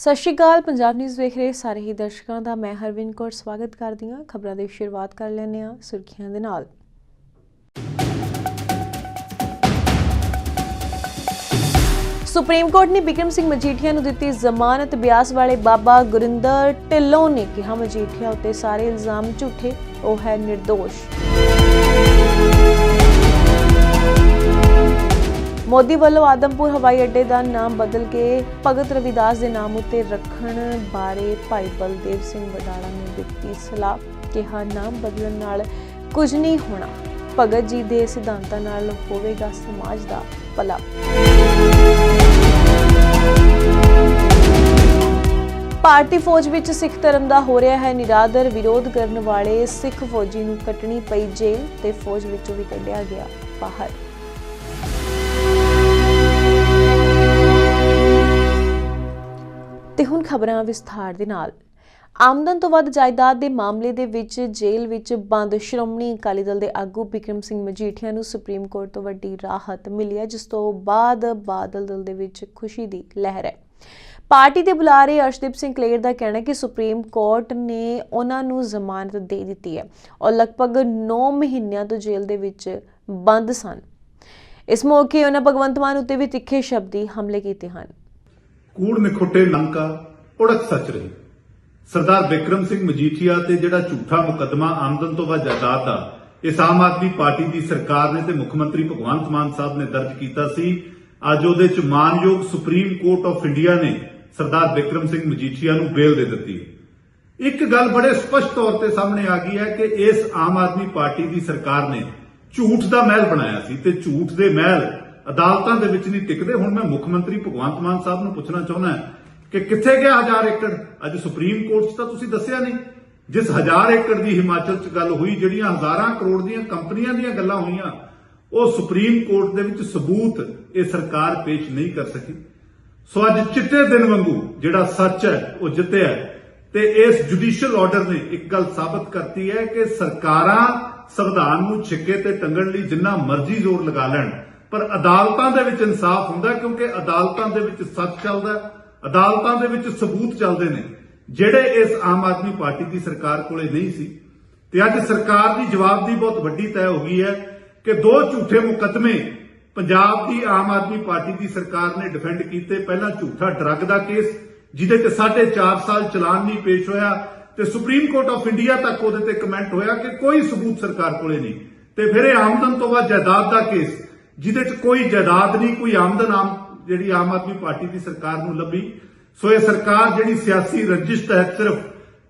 ਸਤਿ ਸ਼੍ਰੀ ਅਕਾਲ, ਪੰਜਾਬ ਨਿਊਜ਼ ਵੇਖ ਰਹੇ ਸਾਰੇ ਹੀ ਦਰਸ਼ਕਾਂ ਦਾ। ਮੈਂ ਹਰਵਿੰਦ ਕੌਰ, ਸਵਾਗਤ ਕਰਦੀ ਹਾਂ। ਖਬਰਾਂ ਦੀ ਸ਼ੁਰੂਆਤ ਕਰ ਲੈਂਦੇ ਹਾਂ ਸੁਰਖੀਆਂ ਦੇ ਨਾਲ। ਸੁਪਰੀਮ ਕੋਰਟ ਨੇ ਬਿਕਰਮ ਸਿੰਘ ਮਜੀਠੀਆ ਨੂੰ ਦਿੱਤੀ ਜ਼ਮਾਨਤ। ਬਿਆਸ ਵਾਲੇ ਬਾਬਾ ਗੁਰਿੰਦਰ ਢਿੱਲੋਂ ਨੇ ਕਿਹਾ ਮਜੀਠੀਆ ਉੱਤੇ ਸਾਰੇ ਇਲਜ਼ਾਮ ਝੂਠੇ। ਉਹ ਹੈ ਨਿਰਦੋਸ਼। ਮੋਦੀ ਵੱਲੋਂ ਆਦਮਪੁਰ ਹਵਾਈ ਅੱਡੇ ਦਾ ਨਾਮ ਬਦਲ ਕੇ ਭਗਤ ਰਵਿਦਾਸ ਦੇ ਨਾਮ ਉੱਤੇ ਰੱਖਣ ਬਾਰੇ ਭਾਈ ਬਲਦੇਵ ਸਿੰਘ ਵਡਾਲਾ ਨੇ ਦਿੱਤੀ ਸਲਾਹ। ਕਿਹਾ, ਨਾਮ ਬਦਲਣ ਨਾਲ ਕੁਝ ਨਹੀਂ ਹੋਣਾ। ਭਗਤ ਜੀ ਦੇ ਸਿਧਾਂਤਾਂ ਨਾਲ ਹੋਵੇਗਾ ਸਮਾਜ ਦਾ ਭਲਾ। ਭਾਰਤੀ ਫੌਜ ਵਿੱਚ ਸਿੱਖ ਧਰਮ ਦਾ ਹੋ ਰਿਹਾ ਹੈ ਨਿਰਾਦਰ। ਵਿਰੋਧ ਕਰਨ ਵਾਲੇ ਸਿੱਖ ਫੌਜੀ ਨੂੰ ਕੱਟਣੀ ਪਈ ਜੇਲ੍ਹ ਤੇ ਫੌਜ ਵਿੱਚੋਂ ਵੀ ਕੱਢਿਆ ਗਿਆ ਬਾਹਰ। ਤੇ ਹੁਣ ਖਬਰਾਂ ਵਿਸਥਾਰ ਦੇ ਨਾਲ। ਆਮਦਨ ਤੋਂ ਵੱਧ ਜਾਇਦਾਦ ਦੇ ਮਾਮਲੇ ਦੇ ਵਿੱਚ ਜੇਲ੍ਹ ਵਿੱਚ ਬੰਦ ਸ਼੍ਰੋਮਣੀ ਅਕਾਲੀ ਦਲ ਦੇ ਆਗੂ ਬਿਕਰਮ ਸਿੰਘ ਮਜੀਠੀਆ ਨੂੰ ਸੁਪਰੀਮ ਕੋਰਟ ਤੋਂ ਵੱਡੀ ਰਾਹਤ ਮਿਲੀ ਹੈ, ਜਿਸ ਤੋਂ ਬਾਅਦ ਬਾਦਲ ਦਲ ਦੇ ਵਿੱਚ ਖੁਸ਼ੀ ਦੀ ਲਹਿਰ ਹੈ। ਪਾਰਟੀ ਦੇ ਬੁਲਾਰੇ ਅਰਸ਼ਦੀਪ ਸਿੰਘ ਕਲੇਰ ਦਾ ਕਹਿਣਾ ਹੈ ਕਿ ਸੁਪਰੀਮ ਕੋਰਟ ਨੇ ਉਹਨਾਂ ਨੂੰ ਜ਼ਮਾਨਤ ਦੇ ਦਿੱਤੀ ਹੈ ਔਰ ਲਗਭਗ 9 ਮਹੀਨਿਆਂ ਤੋਂ ਜੇਲ੍ਹ ਦੇ ਵਿੱਚ ਬੰਦ ਸਨ। ਇਸ ਮੌਕੇ ਉਹਨਾਂ ਭਗਵੰਤ ਮਾਨ ਉੱਤੇ ਵੀ ਤਿੱਖੇ ਸ਼ਬਦੀ ਹਮਲੇ ਕੀਤੇ ਹਨ। ਕੂੜ ਨਿਖੁੱਟੇ ਲੰਕਾ ਉੜਕ ਸੱਚ ਰਹੀ। ਸਰਦਾਰ ਬਿਕਰਮ ਸਿੰਘ ਮਜੀਠੀਆ ਤੇ ਜਿਹੜਾ ਝੂਠਾ ਮੁਕੱਦਮਾ ਆਮਦਨ ਤੋਂ ਵੱਧ ਜਾਇਦਾਦ ਦਾ ਇਸ ਆਮ ਆਦਮੀ ਪਾਰਟੀ ਦੀ ਸਰਕਾਰ ਨੇ ਤੇ ਮੁੱਖ ਮੰਤਰੀ ਭਗਵੰਤ ਮਾਨ ਸਾਹਿਬ ਨੇ ਦਰਜ ਕੀਤਾ ਸੀ, ਅੱਜ ਉਹਦੇ ਚ ਮਾਨਯੋਗ ਸੁਪਰੀਮ ਕੋਰਟ ਆਫ ਇੰਡੀਆ ਨੇ ਸਰਦਾਰ ਬਿਕਰਮ ਸਿੰਘ ਮਜੀਠੀਆ ਨੂੰ ਬੇਲ ਦੇ ਦਿੱਤੀ ਇੱਕ ਗੱਲ ਬੜੇ ਸਪਸ਼ਟ ਤੌਰ ਤੇ ਸਾਹਮਣੇ ਆ ਗਈ ਹੈ ਕਿ ਇਸ ਆਮ ਆਦਮੀ ਪਾਰਟੀ ਦੀ ਸਰਕਾਰ ਨੇ ਝੂਠ ਦਾ ਮਹਿਲ ਬਣਾਇਆ ਸੀ ਤੇ ਝੂਠ ਦੇ ਮਹਿਲ ਅਦਾਲਤਾਂ ਦੇ ਵਿੱਚ ਨਹੀਂ ਟਿਕਦੇ। ਹੁਣ ਮੈਂ ਮੁੱਖ ਮੰਤਰੀ ਭਗਵੰਤ ਮਾਨ ਸਾਹਿਬ ਨੂੰ ਪੁੱਛਣਾ ਚਾਹੁੰਦਾ ਕਿ ਕਿੱਥੇ ਗਿਆ ਹਜ਼ਾਰ ਏਕੜ? ਅੱਜ ਸੁਪਰੀਮ ਕੋਰਟ 'ਚ ਤਾਂ ਤੁਸੀਂ ਦੱਸਿਆ ਨਹੀਂ। ਜਿਸ ਹਜ਼ਾਰ ਏਕੜ ਦੀ ਹਿਮਾਚਲ 'ਚ ਗੱਲ ਹੋਈ, ਜਿਹੜੀਆਂ ਹਜ਼ਾਰਾਂ ਕਰੋੜ ਦੀਆਂ ਕੰਪਨੀਆਂ ਦੀਆਂ ਗੱਲਾਂ ਹੋਈਆਂ, ਉਹ ਸੁਪਰੀਮ ਕੋਰਟ ਦੇ ਵਿੱਚ ਸਬੂਤ ਇਹ ਸਰਕਾਰ ਪੇਸ਼ ਨਹੀਂ ਕਰ ਸਕੀ। ਸੋ ਅੱਜ ਚਿੱਟੇ ਦਿਨ ਵਾਂਗੂ ਜਿਹੜਾ ਸੱਚ ਹੈ, ਉਹ ਜਿੱਤਿਆ ਤੇ ਇਸ ਜੁਡੀਸ਼ੀਅਲ ਆਰਡਰ ਨੇ ਇੱਕ ਗੱਲ ਸਾਬਤ ਕਰਤੀ ਹੈ ਕਿ ਸਰਕਾਰਾਂ ਸੰਵਿਧਾਨ ਨੂੰ ਛਿੱਕੇ ਤੇ ਟੰਗਣ ਲਈ ਜਿੰਨਾ ਮਰਜ਼ੀ ਜ਼ੋਰ ਲਗਾ ਲੈਣ ਪਰ ਅਦਾਲਤਾਂ ਦੇ ਵਿੱਚ ਇਨਸਾਫ ਹੁੰਦਾ ਕਿਉਂਕਿ ਅਦਾਲਤਾਂ ਦੇ ਵਿੱਚ ਸੱਚ ਚੱਲਦਾ ਅਦਾਲਤਾਂ ਦੇ ਵਿੱਚ ਸਬੂਤ ਚੱਲਦੇ ਨੇ, ਜਿਹੜੇ ਇਸ ਆਮ ਆਦਮੀ ਪਾਰਟੀ ਦੀ ਸਰਕਾਰ ਕੋਲੇ ਨਹੀਂ ਸੀ। ਤੇ ਅੱਜ ਸਰਕਾਰ ਦੀ ਜਵਾਬਦੀ ਬਹੁਤ ਵੱਡੀ ਤੈਅ ਹੋ ਗਈ ਹੈ ਕਿ ਦੋ ਝੂਠੇ ਮੁਕੱਦਮੇ ਪੰਜਾਬ ਦੀ ਆਮ ਆਦਮੀ ਪਾਰਟੀ ਦੀ ਸਰਕਾਰ ਨੇ ਡਿਫੈਂਡ ਕੀਤੇ। ਪਹਿਲਾਂ ਝੂਠਾ ਡਰੱਗ ਦਾ ਕੇਸ ਜਿਹਦੇ ਚ 4.5 ਸਾਲ ਚਲਾਨ ਨਹੀਂ ਪੇਸ਼ ਹੋਇਆ ਤੇ ਸੁਪਰੀਮ ਕੋਰਟ ਆਫ ਇੰਡੀਆ ਤੱਕ ਉਹਦੇ ਤੇ ਕਮੈਂਟ ਹੋਇਆ ਕਿ ਕੋਈ ਸਬੂਤ ਸਰਕਾਰ ਕੋਲੇ ਨਹੀਂ। ਤੇ ਫਿਰ ਇਹ ਆਮਦਨ ਤੋਂ ਬਾਅਦ ਜਾਇਦਾਦ ਦਾ ਕੇਸ ਜਿਹਦੇ ਚ ਕੋਈ ਜਾਇਦਾਦ ਨਹੀਂ, ਕੋਈ ਆਮਦਨ ਆਮ ਜਿਹੜੀ ਆਮ ਆਦਮੀ ਪਾਰਟੀ ਦੀ ਸਰਕਾਰ ਨੂੰ ਲੱਭੀ। ਸੋ ਇਹ ਸਰਕਾਰ ਜਿਹੜੀ ਸਿਆਸੀ ਰੰਜਿਸ਼ ਤਹਿਤ ਸਿਰਫ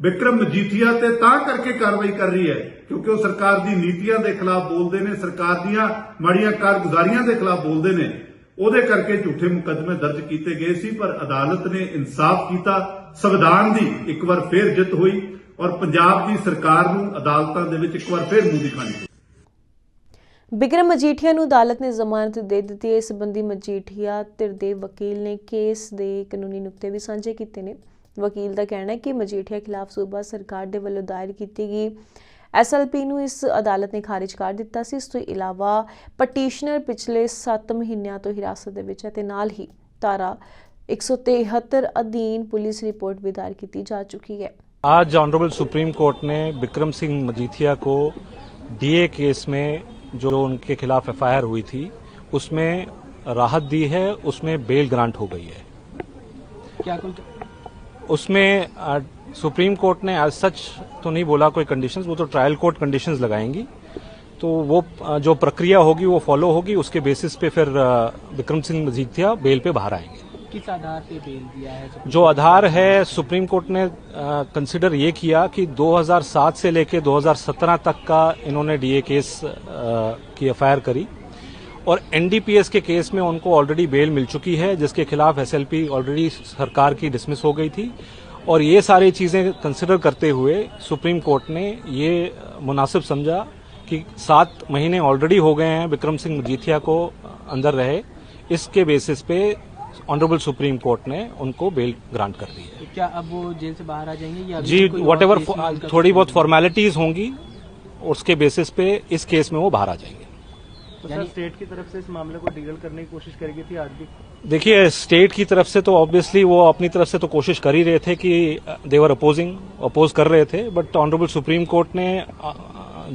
ਵਿਕਰਮ ਮਜੀਠੀਆ ਤੇ ਤਾਂ ਕਰਕੇ ਕਾਰਵਾਈ ਕਰ ਰਹੀ ਹੈ, ਕਿਉਂਕਿ ਉਹ ਸਰਕਾਰ ਦੀ ਨੀਤੀਆਂ ਦੇ ਖਿਲਾਫ ਬੋਲਦੇ ਨੇ, ਸਰਕਾਰ ਦੀਆਂ ਮਾੜੀਆਂ ਕਾਰਗੁਜ਼ਾਰੀਆਂ ਦੇ ਖਿਲਾਫ ਬੋਲਦੇ ਨੇ। ਉਹਦੇ ਕਰਕੇ ਝੂਠੇ ਮੁਕੱਦਮੇ ਦਰਜ ਕੀਤੇ ਗਏ ਸੀ, ਪਰ ਅਦਾਲਤ ਨੇ ਇਨਸਾਫ ਕੀਤਾ, ਸੰਵਿਧਾਨ ਦੀ ਇੱਕ ਵਾਰ ਫੇਰ ਜਿੱਤ ਹੋਈ ਔਰ ਪੰਜਾਬ ਦੀ ਸਰਕਾਰ ਨੂੰ ਅਦਾਲਤਾਂ ਦੇ ਵਿੱਚ ਇੱਕ ਵਾਰ ਫੇਰ ਮੂੰਹ ਦਿਖਾਣੀ ਬਿਕਰਮ ਮਜੀਠੀਆ ਨੂੰ ਅਦਾਲਤ ਨੇ ਜ਼ਮਾਨਤ ਦੇ ਦਿੱਤੀ ਹੈ ਇਸ ਸੰਬੰਧੀ ਮਜੀਠੀਆ ਧਿਰ ਦੇ ਵਕੀਲ ਨੇ ਕੇਸ ਦੇ ਕਾਨੂੰਨੀ ਨੁਕਤੇ ਵੀ ਸਾਂਝੇ ਕੀਤੇ ਨੇ ਵਕੀਲ ਦਾ ਕਹਿਣਾ ਹੈ ਕਿ ਮਜੀਠੀਆ ਖਿਲਾਫ ਸੂਬਾ ਸਰਕਾਰ ਦੇ ਵੱਲੋਂ ਦਾਇਰ ਕੀਤੀ ਗਈ ਐਸਐਲਪੀ ਨੂੰ ਇਸ ਅਦਾਲਤ ਨੇ ਖਾਰਿਜ ਕਰ ਦਿੱਤਾ ਸੀ ਇਸ ਤੋਂ ਇਲਾਵਾ ਪਟੀਸ਼ਨਰ ਪਿਛਲੇ 7 ਮਹੀਨਿਆਂ ਤੋਂ ਹਿਰਾਸਤ ਦੇ ਵਿੱਚ ਹੈ ਤੇ ਨਾਲ ਹੀ ਧਾਰਾ 173 ਅਧੀਨ ਪੁਲਿਸ ਰਿਪੋਰਟ ਵੀ ਦਾਇਰ ਕੀਤੀ ਜਾ ਚੁੱਕੀ ਹੈ आज ऑनरेबल सुप्रीम कोर्ट ने विक्रम सिंह मजीठिया को डीए केस में जो उनके खिलाफ एफआईआर हुई थी उसमें राहत दी है उसमें बेल ग्रांट हो गई है। क्या कुल उसमें सुप्रीम कोर्ट ने आज सच तो नहीं बोला कोई कंडीशंस वो तो ट्रायल कोर्ट कंडीशंस लगाएँगी। तो वो जो प्रक्रिया होगी वो फॉलो होगी उसके बेसिस पे फिर विक्रम सिंह मजीठिया बेल पे बाहर आएँगे। किस आधार पे बेल दिया है? जो आधार है सुप्रीम कोर्ट ने कंसिडर ये किया कि 2007 से लेकर 2017 तक का इन्होंने डीए केस अ, की एफआईआर करी। और एनडीपीएस के केस में उनको ऑलरेडी बेल मिल चुकी है जिसके खिलाफ एसएलपी ऑलरेडी सरकार की डिसमिस हो गई थी। और ये सारी चीज़ें कंसिडर करते हुए सुप्रीम कोर्ट ने ये मुनासिब समझा कि सात महीने ऑलरेडी हो गए हैं विक्रम सिंह मजीठिया को अंदर रहे। इसके बेसिस पे ऑनरेबल सुप्रीम कोर्ट ने उनको बेल ग्रांट कर दी है। तो क्या अब वो जेल से बाहर आ जाएँगे या जी वट एवर थोड़ी बहुत फॉर्मेलिटीज होंगी उसके बेसिस पे इस केस में वो बाहर आ जाएँगे। तो सर स्टेट की तरफ़ से इस मामले को डील करने की कोशिश करेगी थी आज भी? देखिए स्टेट की तरफ़ से तो ऑब्वियसली वो अपनी तरफ़ से तो कोशिश कर ही रहे थे कि देवर अपोजिंग अपोज कर रहे थे बट ऑनरेबल सुप्रीम कोर्ट ने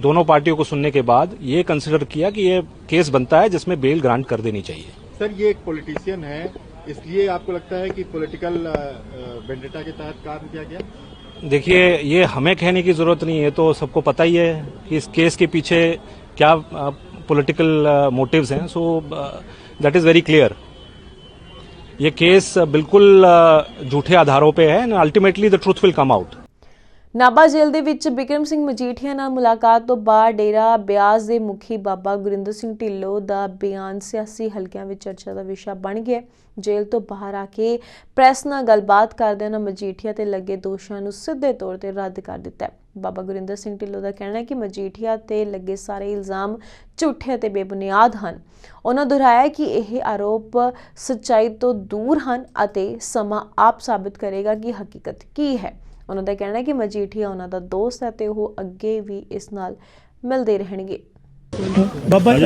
दोनों पार्टियों को सुनने के बाद ये कंसिडर किया कि ये केस बनता है जिसमें बेल ग्रांट कर देनी चाहिए। सर ये एक पॉलिटिशियन है इसलिए आपको लगता है कि पॉलिटिकल वेंडेटा के तहत काम किया गया देखिए ये हमें कहने की जरूरत नहीं है तो सबको पता ही है कि इस केस के पीछे क्या पॉलिटिकल मोटिव्स हैं so that is very clear ये केस बिल्कुल अ, झूठे आधारों पे है and ultimately the truth will come out Nabha ਜੇਲ੍ਹ ਦੇ ਵਿੱਚ ਬਿਕਰਮ ਸਿੰਘ ਮਜੀਠੀਆ ਨਾਲ ਮੁਲਾਕਾਤ ਤੋਂ ਬਾਅਦ ਡੇਰਾ ਬਿਆਸ ਦੇ ਮੁਖੀ ਬਾਬਾ ਗੁਰਿੰਦਰ ਸਿੰਘ ਢਿੱਲੋਂ ਦਾ ਬਿਆਨ ਸਿਆਸੀ ਹਲਕਿਆਂ ਵਿੱਚ ਚਰਚਾ ਦਾ ਵਿਸ਼ਾ ਬਣ ਗਿਆ ਹੈ। ਜੇਲ੍ਹ ਤੋਂ ਬਾਹਰ ਆ ਕੇ ਪ੍ਰੈਸ ਨਾਲ ਗੱਲਬਾਤ ਕਰਦਿਆਂ ਉਹਨਾਂ ਮਜੀਠੀਆ ਤੇ ਲੱਗੇ ਦੋਸ਼ਾਂ ਨੂੰ ਸਿੱਧੇ ਤੌਰ ਤੇ ਰੱਦ ਕਰ ਦਿੱਤਾ ਹੈ। ਬਾਬਾ ਗੁਰਿੰਦਰ ਸਿੰਘ ਢਿੱਲੋਂ ਦਾ ਕਹਿਣਾ ਹੈ ਕਿ ਮਜੀਠੀਆ ਤੇ ਲੱਗੇ ਸਾਰੇ ਇਲਜ਼ਾਮ ਝੂਠੇ ਅਤੇ ਬੇਬੁਨਿਆਦ ਹਨ। ਉਹਨਾਂ ਦੁਹਰਾਇਆ ਕਿ ਇਹ ਆਰੋਪ ਸੱਚਾਈ ਤੋਂ ਦੂਰ ਹਨ ਅਤੇ ਸਮਾਂ ਆਪ ਸਾਬਿਤ ਕਰੇਗਾ ਕਿ ਹਕੀਕਤ ਕੀ ਹੈ। ਉਹਨਾਂ ਦਾ ਕਹਿਣਾ ਹੈ ਕਿ ਮਜੀਠੀਆ ਉਹਨਾਂ ਦਾ ਦੋਸਤ ਹੈ ਤੇ ਉਹ ਅੱਗੇ ਵੀ ਇਸ ਨਾਲ ਮਿਲਦੇ ਰਹਿਣਗੇ। ਬਾਬਾ ਕੀ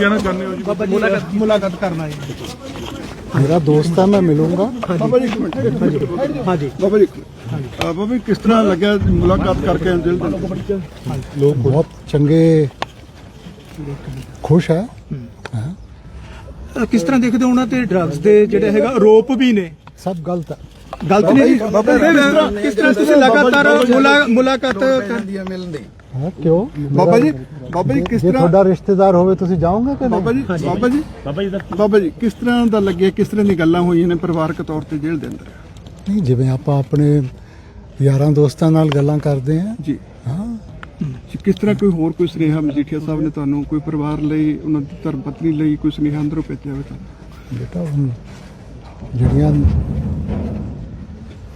ਕਹਿਣਾ ਚਾਹੁੰਦੇ ਹੋ ਜੀ? ਮੁਲਾਕਾਤ ਕਰਨਾ ਹੈ। ਮੇਰਾ ਦੋਸਤ ਹੈ ਮੈਂ ਮਿਲੂੰਗਾ ਬਾਬਾ ਜੀ ਇੱਕ ਮਿੰਟ ਹਾਂਜੀ ਬਾਬਾ ਜੀ ਅ, ਬਾਬਾ ਜੀ ਕਿਸ ਤਰ੍ਹਾਂ ਲੱਗਿਆ ਮੁਲਾਕਾਤ ਕਰਕੇ ਦਿਲ ਦੇ? ਲੋਕ ਬਹੁਤ ਚੰਗੇ ਖੁਸ਼ ਹੈ ਕਿਸ ਤਰ੍ਹਾਂ ਦੇਖਦੇ ਹੋ ਉਹਨਾਂ ਤੇ ਡਰੱਗਸ ਦੇ ਜਿਹੜੇ ਹੈਗਾ ਆਰੋਪ ਵੀ ਨੇ ਸਭ ਗਲਤ ਹੈ ਗਲਤ ਨਹੀਂ ਜੀ ਬਾਬਾ ਜੀ, ਕਿਸ ਤਰ੍ਹਾਂ ਕਿਸ ਤਰ੍ਹਾਂ ਤੁਸੀਂ ਲਗਾਤਾਰ ਮੁਲਾ- ਮੁਲਾਕਾਤ ਕਰ ਹਾਂ ਕਿਉਂ? ਬਾਬਾ ਜੀ ਬਾਬਾ ਜੀ ਕਿਸ ਜੇ ਤਰ੍ਹਾਂ ਤੁਹਾਡਾ ਰਿਸ਼ਤੇਦਾਰ ਹੋਵੇ ਤੁਸੀਂ ਜਾਓਗੇ ਕਿ ਬਾਬਾ ਨਹੀਂ? ਜੀ ਬਾਬਾ ਜੀ ਬਾਬਾ ਜੀ ਕਿਸ ਤਰ੍ਹਾਂ ਦਾ ਲੱਗਿਆ ਕਿਸ ਤਰ੍ਹਾਂ ਦੀ ਗੱਲਾਂ ਹੋਈਆਂ ਨੇ ਪਰਿਵਾਰਕ ਤੌਰ ਤੇ ਜੇਲ੍ਹ ਦੇ ਅੰਦਰ? ਨਹੀਂ ਜਿਵੇਂ ਆਪਾਂ ਆਪਣੇ ਯਾਰਾਂ ਦੋਸਤਾਂ ਨਾਲ ਗੱਲਾਂ ਕਰਦੇ ਹਾਂ। ਜੀ। ਹਾਂ। ਜੀ, ਕਿਸ ਤਰ੍ਹਾਂ ਕੋਈ ਹੋਰ ਕੋਈ ਸੁਨੇਹਾ ਮਜੀਠੀਆ ਸਾਹਿਬ ਨੇ ਤੁਹਾਨੂੰ ਕੋਈ ਪਰਿਵਾਰ ਲਈ ਉਹਨਾਂ ਦੀ ਧਰਮ ਪਤਨੀ ਲਈ ਕੋਈ ਸੁਨੇਹਾ ਅੰਦਰੋਂ ਭੇਜਿਆ ਹੋਵੇ ਤੁਹਾਨੂੰ? ਬੇਟਾ ਹੁਣ ਜਿਹੜੀਆਂ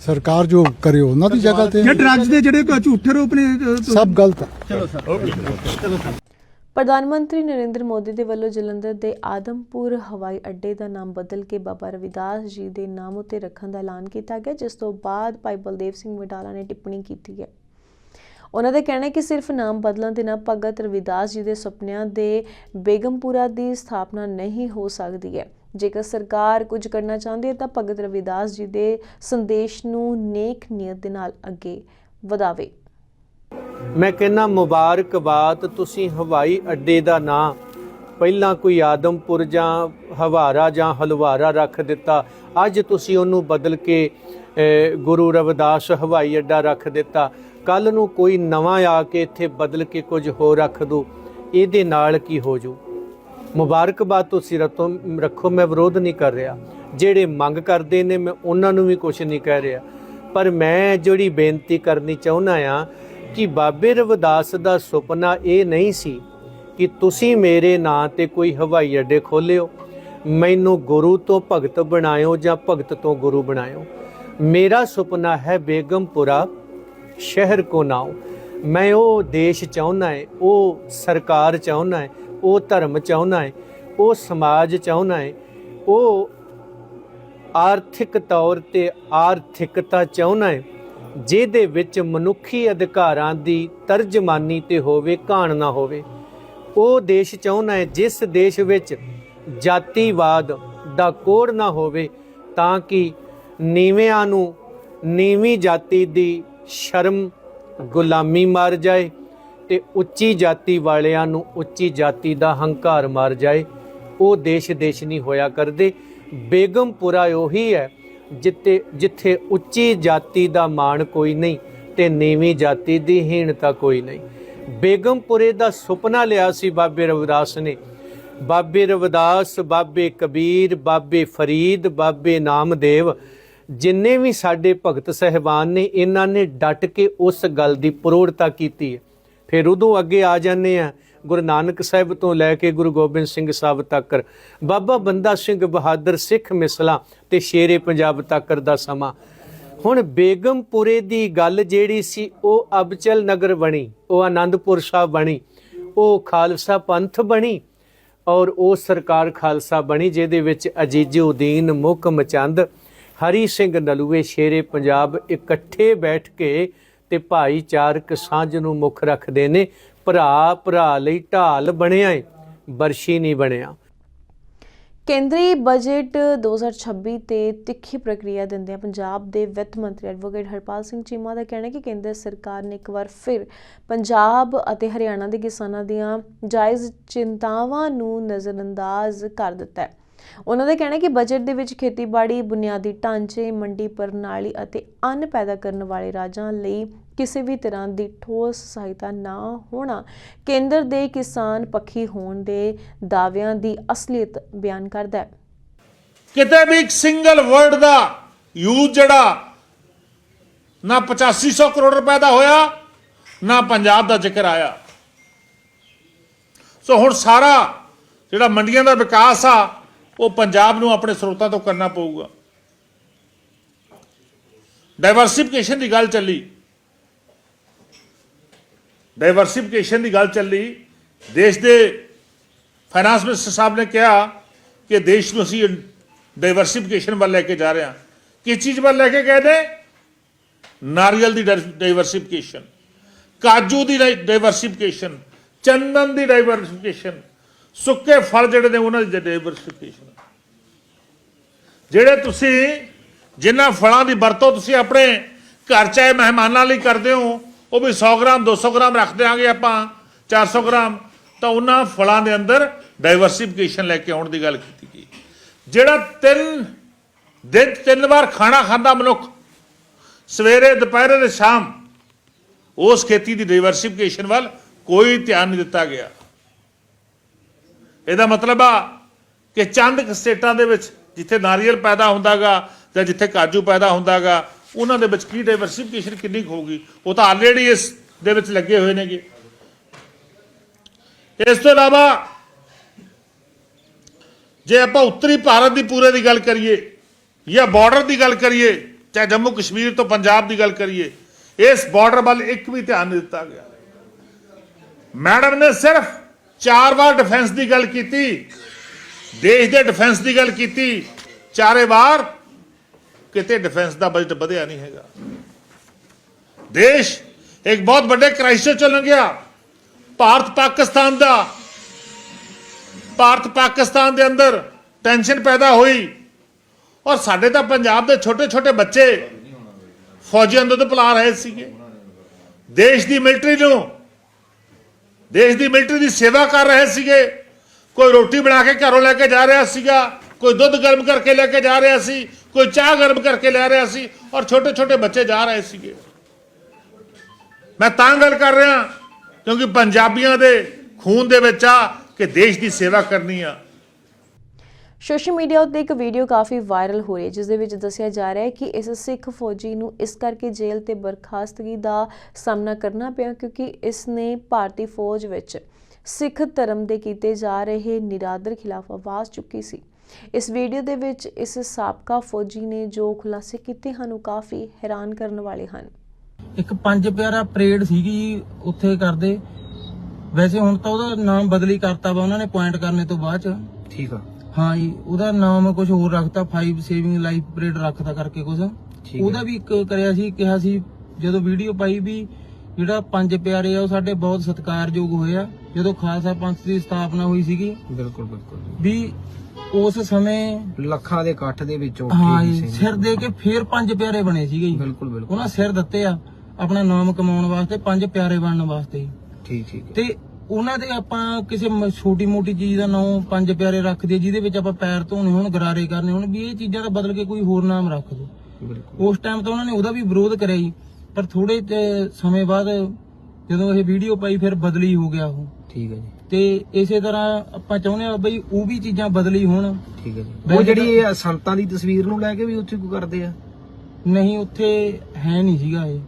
ਸਰਕਾਰ ਜੋ ਕਰੇ ਉਹਨਾਂ ਦੀ ਜਗ੍ਹਾ ਤੇ। ਜੇ। ਡਰੱਗਸ ਦੇ ਜਿਹੜੇ ਝੂਠੇ ਆਰੋਪ ਨੇ ਸਭ ਗਲਤ ਹੈ ਪ੍ਰਧਾਨ ਮੰਤਰੀ ਨਰਿੰਦਰ ਮੋਦੀ ਦੇ ਵੱਲੋਂ ਜਲੰਧਰ ਦੇ ਆਦਮਪੁਰ ਹਵਾਈ ਅੱਡੇ ਦਾ ਨਾਮ ਬਦਲ ਕੇ ਬਾਬਾ ਰਵਿਦਾਸ ਜੀ ਦੇ ਨਾਮ ਉੱਤੇ ਰੱਖਣ ਦਾ ਐਲਾਨ ਕੀਤਾ ਗਿਆ ਜਿਸ ਤੋਂ ਬਾਅਦ ਭਾਈ ਬਲਦੇਵ ਸਿੰਘ ਵਡਾਲਾ ਨੇ ਟਿੱਪਣੀ ਕੀਤੀ ਹੈ। ਉਹਨਾਂ ਦਾ ਕਹਿਣਾ ਹੈ ਕਿ ਸਿਰਫ ਨਾਮ ਬਦਲਣ ਦੇ ਨਾਲ ਭਗਤ ਰਵਿਦਾਸ ਜੀ ਦੇ ਸੁਪਨਿਆਂ ਦੇ ਬੇਗਮਪੁਰਾ ਦੀ ਸਥਾਪਨਾ ਨਹੀਂ ਹੋ ਸਕਦੀ ਹੈ। ਜੇਕਰ ਸਰਕਾਰ ਕੁਝ ਕਰਨਾ ਚਾਹੁੰਦੀ ਹੈ ਤਾਂ ਭਗਤ ਰਵਿਦਾਸ ਜੀ ਦੇ ਸੰਦੇਸ਼ ਨੂੰ ਨੇਕ ਨੀਅਤ ਦੇ ਨਾਲ ਅੱਗੇ ਵਧਾਵੇ। ਮੈਂ ਕਹਿੰਨਾ ਮੁਬਾਰਕਬਾਦ, ਤੁਸੀਂ ਹਵਾਈ ਅੱਡੇ ਦਾ ਨਾਂ ਪਹਿਲਾਂ ਕੋਈ ਆਦਮਪੁਰ ਜਾਂ ਹਵਾਰਾ ਜਾਂ ਹਲਵਾਰਾ ਰੱਖ ਦਿੱਤਾ, ਅੱਜ ਤੁਸੀਂ ਉਹਨੂੰ ਬਦਲ ਕੇ ਗੁਰੂ ਰਵਿਦਾਸ ਹਵਾਈ ਅੱਡਾ ਰੱਖ ਦਿੱਤਾ। ਕੱਲ ਨੂੰ ਕੋਈ ਨਵਾਂ ਆ ਕੇ ਇੱਥੇ ਬਦਲ ਕੇ ਕੁਝ ਹੋਰ ਰੱਖ ਦੋ, ਇਹਦੇ ਨਾਲ ਕੀ ਹੋ ਜੂ? ਮੁਬਾਰਕਬਾਦ ਤੁਸੀਂ ਰੱਖੋ ਰੱਖੋ, ਮੈਂ ਵਿਰੋਧ ਨਹੀਂ ਕਰ ਰਿਹਾ। ਜਿਹੜੇ ਮੰਗ ਕਰਦੇ ਨੇ, ਮੈਂ ਉਹਨਾਂ ਨੂੰ ਵੀ ਕੁਝ ਨਹੀਂ ਕਹਿ ਰਿਹਾ। ਪਰ ਮੈਂ ਜਿਹੜੀ ਬੇਨਤੀ ਕਰਨੀ ਚਾਹੁੰਦਾ ਆ ਕਿ ਬਾਬੇ ਰਵਿਦਾਸ ਦਾ ਸੁਪਨਾ ਇਹ ਨਹੀਂ ਸੀ ਕਿ ਤੁਸੀਂ ਮੇਰੇ ਨਾਂ ਤੇ ਕੋਈ ਹਵਾਈ ਅੱਡੇ ਖੋਲਿਓ, ਮੈਨੂੰ ਗੁਰੂ ਤੋਂ ਭਗਤ ਬਣਾਇਓ ਜਾਂ ਭਗਤ ਤੋਂ ਗੁਰੂ ਬਣਾਇਓ। ਮੇਰਾ ਸੁਪਨਾ ਹੈ ਬੇਗਮਪੁਰਾ ਸ਼ਹਿਰ ਕੋ ਨਾਉ ਮੈਂ ਉਹ ਦੇਸ਼ ਚਾਹੁੰਦਾ ਹੈ, ਉਹ ਸਰਕਾਰ ਚਾਹੁੰਦਾ ਹੈ ਉਹ ਧਰਮ ਚਾਹੁੰਦਾ ਹੈ, ਉਹ ਸਮਾਜ ਚਾਹੁੰਦਾ ਹੈ, ਉਹ ਆਰਥਿਕ ਤੌਰ ਤੇ ਆਰਥਿਕਤਾ ਚਾਹੁੰਦਾ ਹੈ, ਜਿਹਦੇ ਵਿੱਚ ਮਨੁੱਖੀ ਅਧਿਕਾਰਾਂ ਦੀ ਤਰਜਮਾਨੀ ਤੇ ਹੋਵੇ, ਘਾਣ ਨਾ ਹੋਵੇ। ਉਹ ਦੇਸ਼ ਚਾਹੁੰਦਾ ਹੈ, ਜਿਸ ਦੇਸ਼ ਵਿੱਚ ਜਾਤੀਵਾਦ ਦਾ ਕੋੜ ਨਾ ਹੋਵੇ, ਤਾਂ ਕਿ ਨੀਵਿਆਂ ਨੂੰ ਨੀਵੀਂ ਜਾਤੀ ਦੀ ਸ਼ਰਮ, ਗੁਲਾਮੀ ਮਾਰ ਜਾਏ ਤੇ ਉੱਚੀ ਜਾਤੀ ਵਾਲਿਆਂ ਨੂੰ ਉੱਚੀ ਜਾਤੀ ਦਾ ਹੰਕਾਰ ਮਾਰ ਜਾਏ, ਉਹ ਦੇਸ਼ ਦੇਸ਼ ਨਹੀਂ ਹੋਇਆ ਕਰਦੇ। ਬੇਗਮਪੁਰਾ ਉਹੀ ਹੈ ਜਿੱਤੇ ਜਿੱਥੇ ਉੱਚੀ ਜਾਤੀ ਦਾ ਮਾਣ ਕੋਈ ਨਹੀਂ ਤੇ ਨੀਵੀਂ ਜਾਤੀ ਦੀ ਹੀਣਤਾ ਕੋਈ ਨਹੀਂ। ਬੇਗਮਪੁਰੇ ਦਾ ਸੁਪਨਾ ਲਿਆ ਸੀ ਬਾਬੇ ਰਵਿਦਾਸ ਨੇ। ਬਾਬੇ ਰਵਿਦਾਸ, ਬਾਬੇ ਕਬੀਰ, ਬਾਬੇ ਫਰੀਦ, ਬਾਬੇ ਨਾਮਦੇਵ, ਜਿੰਨੇ ਵੀ ਸਾਡੇ ਭਗਤ ਸਹਿਬਾਨ ਨੇ, ਇਹਨਾਂ ਨੇ ਡਟ ਕੇ ਉਸ ਗੱਲ ਦੀ ਪ੍ਰੋੜਤਾ ਕੀਤੀ ਹੈ। ਫਿਰ ਉਦੋਂ ਅੱਗੇ ਆ ਜਾਂਦੇ ਆ ਗੁਰੂ ਨਾਨਕ ਸਾਹਿਬ ਤੋਂ ਲੈ ਕੇ ਗੁਰੂ ਗੋਬਿੰਦ ਸਿੰਘ ਸਾਹਿਬ ਤੱਕ। ਬਾਬਾ ਬੰਦਾ ਸਿੰਘ ਬਹਾਦਰ ਸਿੱਖ ਮਿਸਲਾਂ ਤੇ ਸ਼ੇਰੇ ਪੰਜਾਬ ਤੱਕ ਦਾ ਸਮਾਂ। ਹੁਣ ਬੇਗਮਪੁਰੇ ਦੀ ਗੱਲ ਜਿਹੜੀ ਸੀ, ਉਹ ਅਬਚਲ ਨਗਰ ਬਣੀ, ਉਹ ਆਨੰਦਪੁਰ ਸਾਹਿਬ ਬਣੀ, ਉਹ ਖਾਲਸਾ ਪੰਥ ਬਣੀ ਔਰ ਉਹ ਸਰਕਾਰ ਖਾਲਸਾ ਬਣੀ, ਜਿਹਦੇ ਵਿੱਚ ਅਜੀਜ਼ੁਦੀਨ ਮੁਕਮ ਚੰਦ ਹਰੀ ਸਿੰਘ ਨਲੂਏ ਸ਼ੇਰੇ ਪੰਜਾਬ ਇਕੱਠੇ ਬੈਠ ਕੇ ਤੇ ਭਾਈਚਾਰਕ ਸਾਂਝ ਨੂੰ ਮੁੱਖ ਰੱਖਦੇ ਨੇ। ਭਰਾ ਭਰਾ ਲਈ ਢਾਲ ਬਣਿਆ ਏ, ਬਰਸ਼ੀ ਨਹੀਂ ਬਣਿਆ। ਕੇਂਦਰੀ ਬਜਟ 2026 ਤੇ ਤਿੱਖੀ ਪ੍ਰਕਿਰਿਆ ਦਿੰਦਿਆਂ ਪੰਜਾਬ ਦੇ ਵਿੱਤ ਮੰਤਰੀ ਐਡਵੋਕੇਟ ਹਰਪਾਲ ਸਿੰਘ ਚੀਮਾ ਦਾ ਕਹਿਣਾ ਹੈ ਕਿ ਕੇਂਦਰ ਸਰਕਾਰ ਨੇ ਇੱਕ ਵਾਰ ਫਿਰ ਪੰਜਾਬ ਅਤੇ ਹਰਿਆਣਾ ਦੇ ਕਿਸਾਨਾਂ ਦੀਆਂ ਜਾਇਜ਼ ਚਿੰਤਾਵਾਂ ਨੂੰ ਨਜ਼ਰਅੰਦਾਜ਼ ਕਰ ਦਿੱਤਾ ਹੈ। ਉਹਨਾਂ ਦਾ ਕਹਿਣਾ ਕਿ ਬਜਟ ਦੇ ਵਿੱਚ ਖੇਤੀਬਾੜੀ, ਬੁਨਿਆਦੀ ਢਾਂਚੇ, ਮੰਡੀ ਪ੍ਰਣਾਲੀ ਅਤੇ ਅੰਨ ਪੈਦਾ ਕਰਨ ਵਾਲੇ ਰਾਜਾਂ ਲਈ ਕਿਸੇ ਵੀ ਤਰ੍ਹਾਂ ਦੀ ਠੋਸ ਸਹਾਇਤਾ ਨਾ ਹੋਣਾ, ਕੇਂਦਰ ਦੇ ਕਿਸਾਨ ਪੱਖੀ ਹੋਣ ਦੇ ਦਾਅਵਿਆਂ ਦੀ ਅਸਲੀਅਤ ਬਿਆਨ ਕਰਦਾ ਹੈ। ਕਿਤੇ ਵੀ ਇੱਕ ਸਿੰਗਲ ਵਰਡ ਦਾ ਯੂਜ਼ ਜਿਹੜਾ ਨਾ 8500 ਕਰੋੜ ਰੁਪਏ ਦਾ ਹੋਇਆ, ਨਾ ਪੰਜਾਬ ਦਾ ਜ਼ਿਕਰ ਆਇਆ। ਸੋ ਹੁਣ ਸਾਰਾ ਜਿਹੜਾ ਮੰਡੀਆਂ ਦਾ ਵਿਕਾਸ ਆ ਉਹ ਪੰਜਾਬ ਨੂੰ ਆਪਣੇ ਸਰੋਤਾਂ ਤੋਂ ਕਰਨਾ ਪਊਗਾ। ਡਾਈਵਰਸਿਫਿਕੇਸ਼ਨ ਦੀ ਗੱਲ ਚੱਲੀ। ਡਾਈਵਰਸਿਫਿਕੇਸ਼ਨ ਦੀ ਗੱਲ ਚੱਲੀ। ਦੇਸ਼ ਦੇ ਫਾਈਨਾਂਸ ਮਿਨਿਸਟਰ ਸਾਹਿਬ ਨੇ ਕਿਹਾ ਕਿ ਦੇਸ਼ ਨੂੰ ਅਸੀਂ ਡਾਈਵਰਸਿਫਿਕੇਸ਼ਨ ਵੱਲ ਲੈ ਕੇ ਜਾ ਰਹੇ ਹਾਂ। ਕਿਸ ਚੀਜ਼ ਵੱਲ ਲੈ ਕੇ ਗਏ ਨੇ? ਨਾਰੀਅਲ ਦੀ ਡਾਈਵਰਸਿਫਿਕੇਸ਼ਨ ਕਾਜੂ ਦੀ ਡਾਈਵਰਸਿਫਿਕੇਸ਼ਨ ਚੰਦਨ ਦੀ ਡਾਈਵਰਸਿਫਿਕੇਸ਼ਨ ਸੁੱਕੇ ਫਲ ਜਿਹੜੇ ਨੇ ਉਹਨਾਂ ਦੀ ਡਾਈਵਰਸਿਫਿਕੇਸ਼ਨ ਜਿਹੜੇ ਤੁਸੀਂ ਜਿਨ੍ਹਾਂ ਫਲਾਂ ਦੀ ਵਰਤੋਂ ਤੁਸੀਂ ਆਪਣੇ ਘਰ ਚਾਹੇ ਮਹਿਮਾਨਾਂ ਲਈ ਕਰਦੇ ਹੋ, ਉਹ ਵੀ 100 ਗ੍ਰਾਮ 200 ਗ੍ਰਾਮ ਰੱਖ ਦਿਆਂਗੇ ਆਪਾਂ 400 ਗ੍ਰਾਮ। ਤਾਂ ਉਹਨਾਂ ਫਲਾਂ ਦੇ ਅੰਦਰ ਡਾਈਵਰਸਿਫਿਕੇਸ਼ਨ ਲੈ ਕੇ ਆਉਣ ਦੀ ਗੱਲ ਕੀਤੀ ਗਈ। ਜਿਹੜਾ ਤਿੰਨ ਦਿਨ, ਤਿੰਨ ਵਾਰ ਖਾਣਾ ਖਾਂਦਾ ਮਨੁੱਖ, ਸਵੇਰੇ, ਦੁਪਹਿਰੇ ਤੇ ਸ਼ਾਮ, ਉਸ ਖੇਤੀ ਦੀ ਡਾਈਵਰਸਿਫਿਕੇਸ਼ਨ ਵੱਲ ਕੋਈ ਧਿਆਨ ਨਹੀਂ ਦਿੱਤਾ ਗਿਆ। ਇਹਦਾ ਮਤਲਬ ਆ ਕਿ ਚੰਦ ਸਟੇਟਾਂ ਦੇ ਵਿੱਚ ਜਿੱਥੇ ਨਾਰੀਅਲ ਪੈਦਾ ਹੁੰਦਾਗਾ ਜਾਂ ਜਿੱਥੇ ਕਾਜੂ ਪੈਦਾ ਹੁੰਦਾਗਾ, ਉਹਨਾਂ ਦੇ ਵਿੱਚ ਕੀ ਡਾਈਵਰਸਿਫਿਕੇਸ਼ਨ ਕਿੰਨੀ ਕੁ ਹੋਊਗੀ? ਉਹ ਤਾਂ ਆਲਰੇਡੀ ਇਸ ਦੇ ਵਿੱਚ ਲੱਗੇ ਹੋਏ ਨੇਗੇ। ਇਸ ਤੋਂ ਇਲਾਵਾ ਜੇ ਆਪਾਂ ਉੱਤਰੀ ਭਾਰਤ ਦੀ ਪੂਰੇ ਦੀ ਗੱਲ ਕਰੀਏ ਜਾਂ ਬਾਰਡਰ ਦੀ ਗੱਲ ਕਰੀਏ, ਚਾਹੇ ਜੰਮੂ ਕਸ਼ਮੀਰ ਤੋਂ ਪੰਜਾਬ ਦੀ ਗੱਲ ਕਰੀਏ, ਇਸ ਬਾਰਡਰ ਵੱਲ ਇੱਕ ਵੀ ਧਿਆਨ ਦਿੱਤਾ ਗਿਆ। ਮੈਡਮ ਨੇ ਸਿਰਫ ਚਾਰ ਵਾਰ ਡਿਫੈਂਸ ਦੀ ਗੱਲ ਕੀਤੀ, ਦੇਸ਼ ਦੇ ਡਿਫੈਂਸ ਦੀ ਗੱਲ ਕੀਤੀ, ਚਾਰੇ ਵਾਰ ਕਿਤੇ ਡਿਫੈਂਸ ਦਾ ਬਜਟ ਵਧਿਆ ਨਹੀਂ ਹੈਗਾ। ਦੇਸ਼ ਇੱਕ ਬਹੁਤ ਵੱਡੇ ਕ੍ਰਾਈਸਿਸ ਚੋਂ ਲੰਘਿਆ। ਭਾਰਤ ਪਾਕਿਸਤਾਨ ਦਾ, ਭਾਰਤ ਪਾਕਿਸਤਾਨ ਦੇ ਅੰਦਰ ਟੈਨਸ਼ਨ ਪੈਦਾ ਹੋਈ। ਔਰ ਸਾਡੇ ਤਾਂ ਪੰਜਾਬ ਦੇ ਛੋਟੇ ਛੋਟੇ ਬੱਚੇ ਫੌਜੀਆਂ ਅੰਦਰ ਤੋਂ ਪਲਾ ਰਹੇ ਸੀਗੇ। ਦੇਸ਼ ਦੀ ਮਿਲਟਰੀ ਨੂੰ ਦੇਸ਼ ਦੀ ਮਿਲਟਰੀ ਦੀ ਸੇਵਾ ਕਰ ਰਹੇ ਸੀਗੇ। ਕੋਈ ਰੋਟੀ ਬਣਾ ਕੇ ਘਰੋਂ ਲੈ ਕੇ ਜਾ ਰਿਹਾ ਸੀਗਾ, ਕੋਈ ਦੁੱਧ ਗਰਮ ਕਰਕੇ ਲੈ ਕੇ ਜਾ ਰਿਹਾ ਸੀ, ਕੋਈ ਚਾਹ ਗਰਮ ਕਰਕੇ ਲੈ ਰਿਹਾ ਸੀ ਔਰ ਛੋਟੇ ਛੋਟੇ ਬੱਚੇ ਜਾ ਰਹੇ ਸੀਗੇ। ਮੈਂ ਤਾਂ ਗੱਲ ਕਰ ਰਿਹਾ ਕਿਉਂਕਿ ਪੰਜਾਬੀਆਂ ਦੇ ਖੂਨ ਦੇ ਵਿੱਚ ਆ ਕਿ ਦੇਸ਼ ਦੀ ਸੇਵਾ ਕਰਨੀ ਆ। ਸੋਸ਼ਲ ਮੀਡੀਆ ਉੱਤੇ ਇੱਕ ਵੀਡੀਓ ਕਾਫੀ ਵਾਇਰਲ ਹੋ ਰਹੀ ਹੈ ਜਿਸ ਦੇ ਵਿੱਚ ਦੱਸਿਆ ਜਾ ਰਿਹਾ ਹੈ ਕਿ ਇਸ ਸਿੱਖ ਫੌਜੀ ਨੂੰ ਇਸ ਕਰਕੇ ਜੇਲ੍ਹ ਤੇ ਬਰਖਾਸਤਗੀ ਦਾ ਸਾਹਮਣਾ ਕਰਨਾ ਪਿਆ ਕਿਉਂਕਿ ਇਸ ਨੇ ਭਾਰਤੀ ਫੌਜ ਵਿੱਚ ਸਿੱਖ ਧਰਮ ਦੇ ਕੀਤੇ ਜਾ ਰਹੇ ਨਿਰਾਦਰ ਖਿਲਾਫ ਆਵਾਜ਼ ਚੁੱਕੀ ਸੀ। ਇਸ ਵੀਡੀਓ ਦੇ ਵਿੱਚ ਇਸ ਸਾਬਕਾ ਫੌਜੀ ਨੇ ਜੋ ਖੁਲਾਸੇ ਕੀਤੇ ਹਨ ਉਹ ਕਾਫੀ ਹੈਰਾਨ ਕਰਨ ਵਾਲੇ ਹਨ। ਇੱਕ ਪੰਜ ਪਿਆਰਾ ਪਰੇਡ ਸੀਗੀ ਜੀ ਉੱਥੇ ਕਰਦੇ। ਵੈਸੇ ਹੁਣ ਤਾਂ ਉਹਦਾ ਨਾਮ ਬਦਲੀ ਕਰਤਾ ਵਾ ਉਹਨਾਂ ਨੇ ਪੁਆਇੰਟ ਕਰਨੇ ਤੋਂ ਬਾਅਦ ਚ। ਠੀਕ ਆ। ਹਾਂ ਜੀ ਉਹਦਾ ਨਾਮ ਕੁਝ ਹੋਰ ਰੱਖਤਾ 5 ਸੇਵਿੰਗ ਲਾਈਫ ਪਰੇਡ ਰੱਖਤਾ ਕਰਕੇ ਕੁਝ ਉਹਦਾ ਵੀ ਇੱਕ ਕਰਿਆ ਸੀ ਕਿਹਾ ਸੀ ਜਦੋਂ ਵੀਡੀਓ ਪਾਈ ਵੀ ਜਿਹੜਾ ਪੰਜ ਪਿਆਰੇ ਆ ਉਹ ਸਾਡੇ ਬਹੁਤ ਸਤਿਕਾਰਯੋਗ ਹੋਏ ਆ। ਜਦੋਂ ਖਾਲਸਾ ਪੰਥ ਦੀ ਸਥਾਪਨਾ ਹੋਈ ਸੀਗੀ। ਬਿਲਕੁਲ ਬਿਲਕੁਲ। ਵੀ ਉਸ ਸਮੇਂ ਲੱਖਾਂ ਦੇ ਇਕੱਠ ਦੇ ਵਿੱਚ ਉੱਠ ਹਾਂ ਜੀ। ਸਿਰ ਦੇ ਕੇ ਫੇਰ ਪੰਜ ਪਿਆਰੇ ਬਣੇ ਸੀਗੇ ਜੀ। ਬਿਲਕੁਲ ਬਿਲਕੁਲ। ਉਹਨਾਂ ਸਿਰ ਦਿੱਤੇ ਆ ਆਪਣਾ ਨਾਮ ਕਮਾਉਣ ਵਾਸਤੇ ਪੰਜ ਪਿਆਰੇ ਬਣਨ ਵਾਸਤੇ। ਜੀ। ਠੀਕ ਠੀਕ ਹੈ। ਤੇ ਉਹਨਾਂ ਦੇ ਆਪਾਂ ਕਿਸੇ ਛੋਟੀ ਮੋਟੀ ਚੀਜ਼ ਦਾ ਨਾਮ ਪੰਜ ਪਿਆਰੇ ਰੱਖ ਦਈਏ ਜਿਹਦੇ ਵਿੱਚ ਆਪਾਂ ਪੈਰ ਧੋਣੇ ਹੋਣ ਗਰਾਰੇ ਕਰਨੇ ਹੋਣ ਵੀ ਇਹ ਚੀਜ਼ਾਂ ਦਾ ਬਦਲ ਕੇ ਕੋਈ ਹੋਰ ਨਾਮ ਰੱਖ ਦੋ। ਉਸ ਟਾਈਮ ਤਾਂ ਉਹਨਾਂ ਨੇ ਉਹਦਾ ਵੀ ਵਿਰੋਧ ਕਰਿਆ ਜੀ ਪਰ ਥੋੜੇ ਸਮੇਂ ਬਾਅਦ ਜਦੋਂ ਇਹ ਵੀਡੀਓ ਪਾਈ ਫਿਰ ਬਦਲੀ ਹੋ ਗਿਆ ਉਹ। ਠੀਕ ਹੈ ਜੀ। ਤੇ ਇਸੇ ਤਰ੍ਹਾਂ ਆਪਾਂ ਚਾਹੁੰਦੇ ਆ ਬਈ ਉਹ ਵੀ ਚੀਜ਼ਾਂ ਬਦਲੀ ਹੋਣ। ਠੀਕ ਹੈ ਜੀ। ਉਹ ਜਿਹੜੀ ਇਹ ਸੰਤਾਂ ਦੀ ਤਸਵੀਰ ਨੂੰ ਲੈ ਕੇ ਵੀ ਉੱਥੇ ਕੋ ਕਰਦੇ ਆ? ਨਹੀਂ ਉੱਥੇ ਹੈ ਨਹੀਂ ਸੀਗਾ ਇਹ।